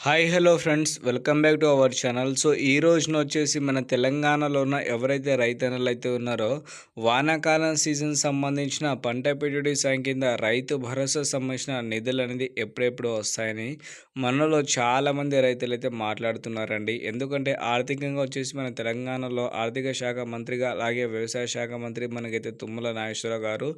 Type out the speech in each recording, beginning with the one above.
Hi hello friends welcome back to our channel so ఈ రోజున వచ్చేసి మన తెలంగాణలో ఉన్న ఎవరైతే రైతన్నలు అయితే ఉన్నారో వానాకాలం సీజన్ సంబంధించిన పంట పెట్టుబడి సాయం కింద రైతు భరోసా సంబంధించిన నిధులు అనేది ఎప్పుడెప్పుడు వస్తాయని మనలో చాలామంది రైతులు అయితే మాట్లాడుతున్నారండి. ఎందుకంటే ఆర్థికంగా వచ్చేసి మన తెలంగాణలో ఆర్థిక శాఖ మంత్రిగా అలాగే వ్యవసాయ శాఖ మంత్రి మనకైతే తుమ్మల నాగేశ్వరరావు గారు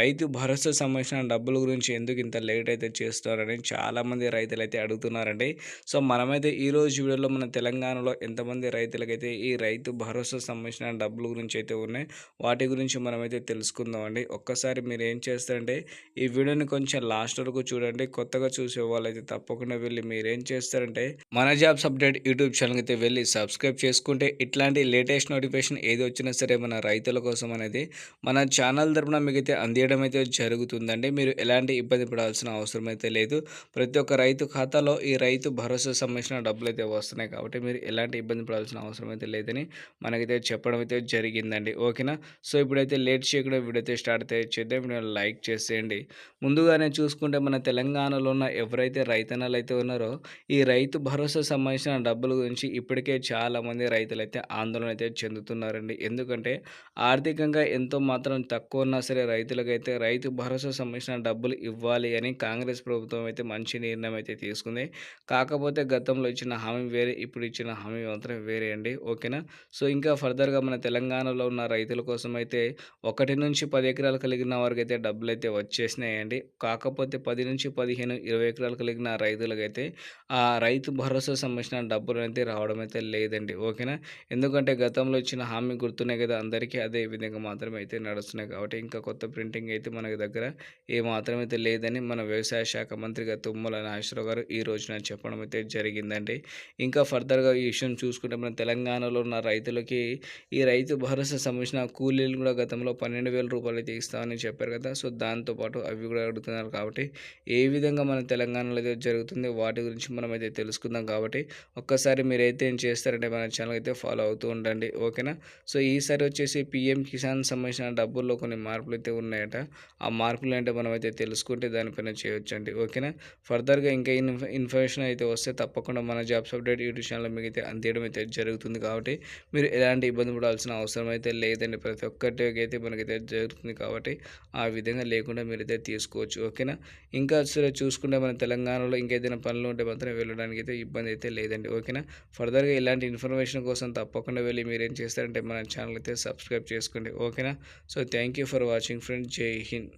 రైతు భరోసా సంబంధించిన డబ్బుల గురించి ఎందుకు ఇంత లేట్ అయితే చేస్తున్నారని చాలామంది రైతులు అయితే అడుగుతున్నారండి. సో మనమైతే ఈరోజు వీడియోలో మన తెలంగాణలో ఎంతమంది రైతులకైతే ఈ రైతు భరోసా సంబంధించిన డబ్బుల గురించి అయితే ఉన్నాయి వాటి గురించి మనమైతే తెలుసుకుందామండి. ఒక్కసారి మీరు ఏం చేస్తారంటే ఈ వీడియోని కొంచెం లాస్ట్ వరకు చూడండి కొత్తగా చూసే వాళ్ళైతే తప్పకుండా వెళ్ళి మీరు ఏం చేస్తారంటే మన జాబ్స్ అప్డేట్ యూట్యూబ్ ఛానల్కి అయితే వెళ్ళి సబ్స్క్రైబ్ చేసుకుంటే ఇట్లాంటి లేటెస్ట్ నోటిఫికేషన్ ఏది వచ్చినా సరే మన రైతుల కోసం అనేది మన ఛానల్ తరపున మీకైతే అందియడం అయితే జరుగుతుందండి. మీరు ఎలాంటి ఇబ్బంది పడాల్సిన అవసరం అయితే లేదు. ప్రతి ఒక్క రైతు ఖాతాలో ఈ రైతు భరోసా సంబంధించిన డబ్బులు అయితే వస్తున్నాయి కాబట్టి మీరు ఎలాంటి ఇబ్బంది పడాల్సిన అవసరం అయితే లేదని మనకైతే చెప్పడం అయితే జరిగిందండి. ఓకేనా? సో ఇప్పుడైతే లేట్ చేయకుండా వీడియో అయితే స్టార్ట్ అయితే చేద్దాం. వీడియో లైక్ చేసేయండి. ముందుగానే చూసుకుంటే మన తెలంగాణలో ఉన్న ఎవరైతే రైతన్నలు అయితే ఉన్నారో ఈ రైతు భరోసా సంబంధించిన డబ్బుల గురించి ఇప్పటికే చాలామంది రైతులు అయితే ఆందోళన అయితే చెందుతున్నారండి. ఎందుకంటే ఆర్థికంగా ఎంతో మాత్రం తక్కువ ఉన్నా సరే రైతులకైతే రైతు భరోసా సంబంధించిన డబ్బులు ఇవ్వాలి అని కాంగ్రెస్ ప్రభుత్వం అయితే మంచి నిర్ణయం అయితే తీసుకుంది. కా కాకపోతే గతంలో ఇచ్చిన హామీ వేరే ఇప్పుడు ఇచ్చిన హామీ మాత్రం వేరే అండి. ఓకేనా? సో ఇంకా ఫర్దర్గా మన తెలంగాణలో ఉన్న రైతుల కోసం అయితే ఒకటి నుంచి పది ఎకరాలు కలిగిన వారికి అయితే డబ్బులు అయితే వచ్చేసినాయండి. కాకపోతే పది నుంచి పదిహేను ఇరవై ఎకరాలు కలిగిన రైతులకైతే ఆ రైతు భరోసా సంబంధించిన డబ్బులు అయితే రావడం అయితే లేదండి. ఓకేనా? ఎందుకంటే గతంలో ఇచ్చిన హామీ గుర్తున్నాయి కదా అందరికీ అదే విధంగా మాత్రమే అయితే నడుస్తున్నాయి కాబట్టి ఇంకా కొత్త ప్రింటింగ్ అయితే మనకి దగ్గర ఏ మాత్రమైతే లేదని మన వ్యవసాయ శాఖ మంత్రిగా తుమ్మల నాగేశ్వరరావు గారు ఈ రోజున చెప్పడం చెప్పడం అయితే జరిగిందండి. ఇంకా ఫర్దర్గా ఈ విషయం చూసుకుంటే మన తెలంగాణలో ఉన్న రైతులకి ఈ రైతు భరోసా సంబంధించిన కూలీలు కూడా గతంలో పన్నెండు వేల రూపాయలు అయితే ఇస్తామని చెప్పారు కదా! సో దాంతోపాటు అవి కూడా అడుగుతున్నారు కాబట్టి ఏ విధంగా మన తెలంగాణలో అయితే జరుగుతుంది వాటి గురించి మనం అయితే తెలుసుకుందాం కాబట్టి ఒక్కసారి మీరైతే ఏం చేస్తారంటే మన ఛానల్ అయితే ఫాలో అవుతూ ఉండండి. ఓకేనా? సో ఈసారి వచ్చేసి పిఎం కిసాన్ సంబంధించిన డబ్బుల్లో కొన్ని మార్పులు అయితే ఉన్నాయట. ఆ మార్పులు అంటే మనం అయితే తెలుసుకుంటే దానిపైన చేయొచ్చండి. ఓకేనా? ఫర్దర్గా ఇంకా ఇన్ఫర్మేషన్ అయితే అయితే వస్తే తప్పకుండా మన జాబ్స్ అప్డేట్ యూట్యూబ్ ఛానల్ మీకు అయితే అందియడం అయితే జరుగుతుంది కాబట్టి మీరు ఎలాంటి ఇబ్బంది పడాల్సిన అవసరం అయితే లేదండి. ప్రతి ఒక్కటికి అయితే మనకైతే జరుగుతుంది కాబట్టి ఆ విధంగా లేకుండా మీరైతే తీసుకోవచ్చు. ఓకేనా? ఇంకా సరే చూసుకుంటే మన తెలంగాణలో ఇంకేదైనా పనులు ఉంటే మాత్రం వెళ్ళడానికి అయితే ఇబ్బంది అయితే లేదండి. ఓకేనా? ఫర్దర్గా ఇలాంటి ఇన్ఫర్మేషన్ కోసం తప్పకుండా వెళ్ళి మీరు ఏం చేస్తారంటే మన ఛానల్ అయితే సబ్స్క్రైబ్ చేసుకోండి. ఓకేనా? So thank you for watching friend Jai Hind.